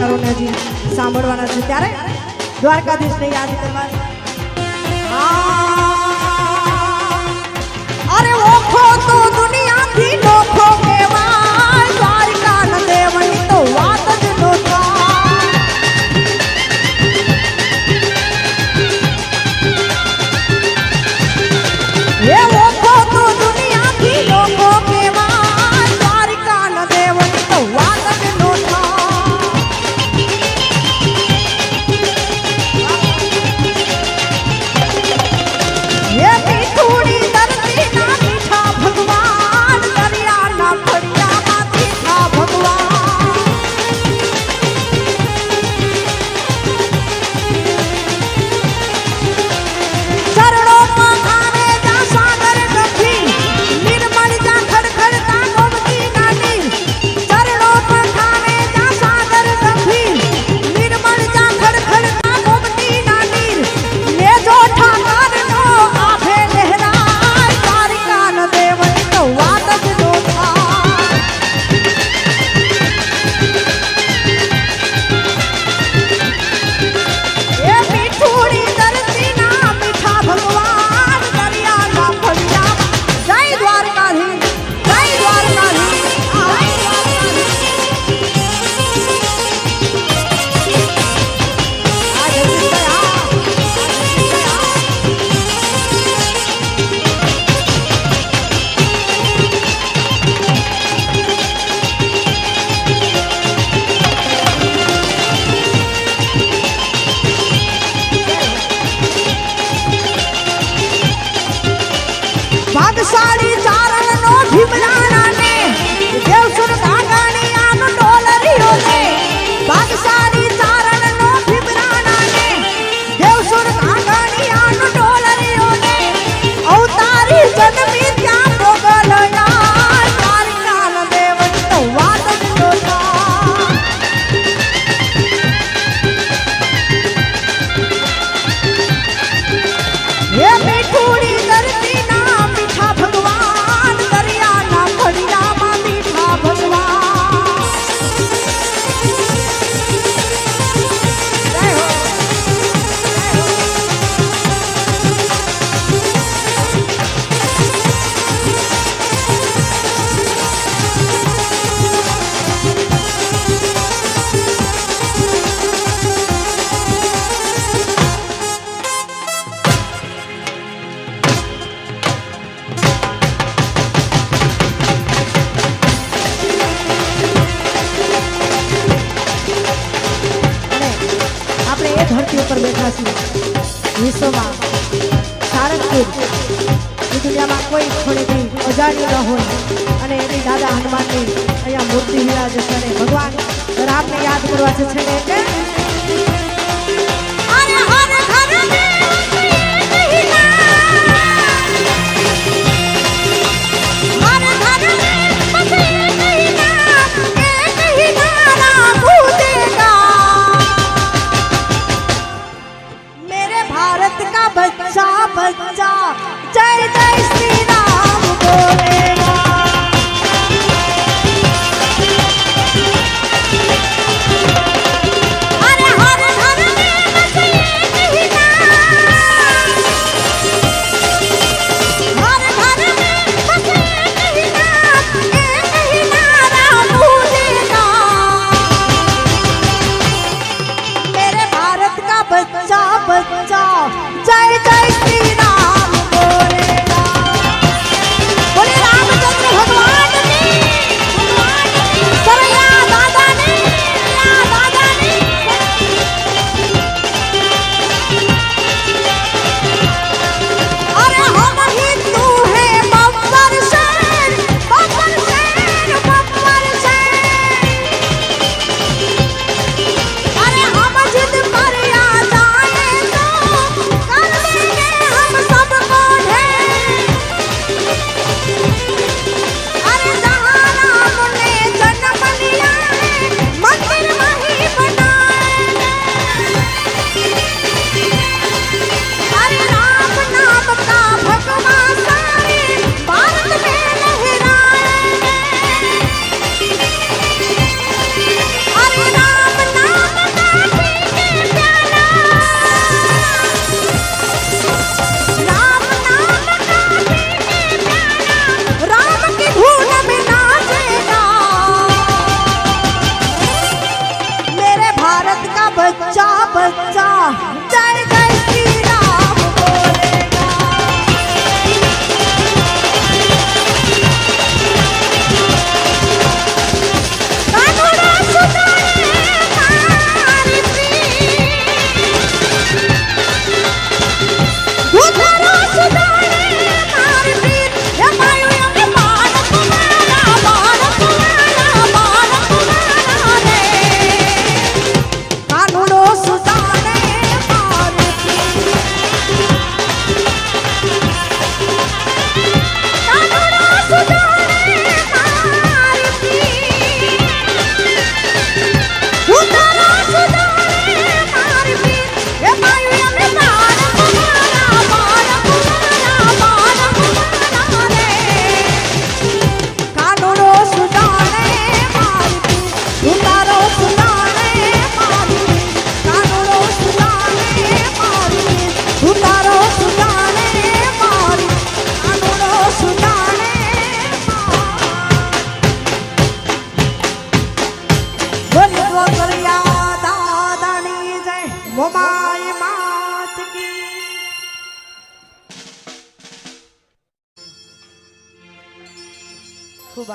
કલાકારોને હજી સાંભળવાના છે ત્યારે દ્વારકાધીશને યાદ કરવાની ધરતી ઉપર બેઠા છીએ. વિશ્વમાં સારંગપુર, એ દુનિયામાં કોઈ થોડી કંઈ અજાણી ન હોય. અને એની દાદા હનુમાનની અહીંયા મૂર્તિ વિરાજ છે અને ભગવાન રામને યાદ કરવા છે છેલ્લે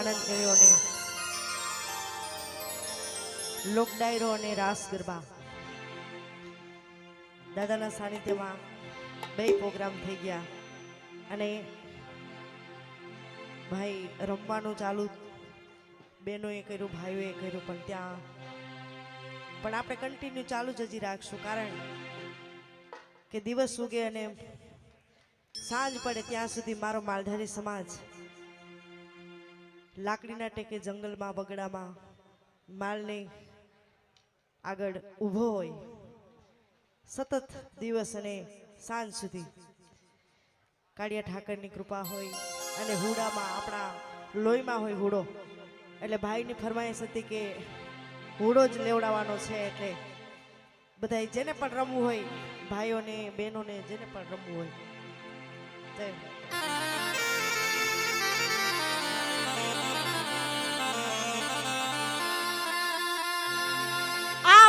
આનંદ કર્યો અને લોક ડાયરો અને રાસ ગરબા. દાદાના સાનિધ્યમાં બે પ્રોગ્રામ થઈ ગયા અને ભાઈ રમવાનું ચાલુ, બહેનોએ કર્યું, ભાઈઓએ કર્યું, પણ ત્યાં, પણ આપણે કન્ટિન્યુ ચાલુ જ હજી રાખશું, કારણ કે દિવસ ઉગે અને સાંજ પડે ત્યાં સુધી મારો માલધારી સમાજ લાકડીના ટેકે જંગલમાં, બગડામાં માલને આગળ ઊભો હોય. સતત દિવસ અને સાંજ સુધી કાળિયા ઠાકરની કૃપા હોય અને હુડામાં આપણા લોહીમાં હોય હુડો. એટલે ભાઈની ફરમાઈશ હતી કે હુડો જ લેવડાવવાનો છે એટલે બધાય જેને પણ રમવું હોય, ભાઈઓને, બહેનોને જેને પણ રમવું હોય. તે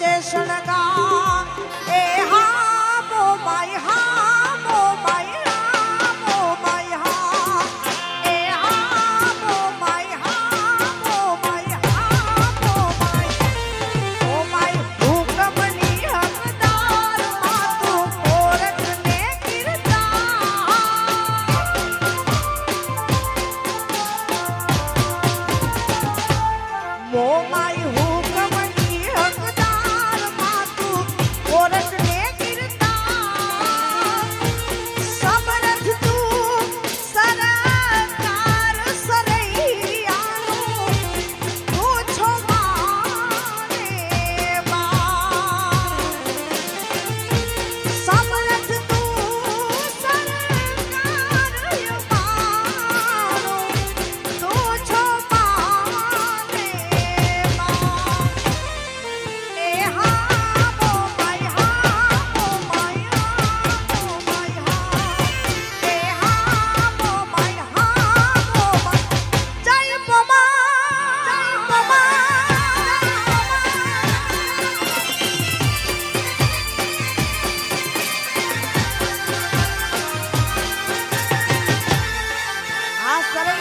તું સજે શણગા એ હા મોમાય હા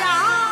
Bye.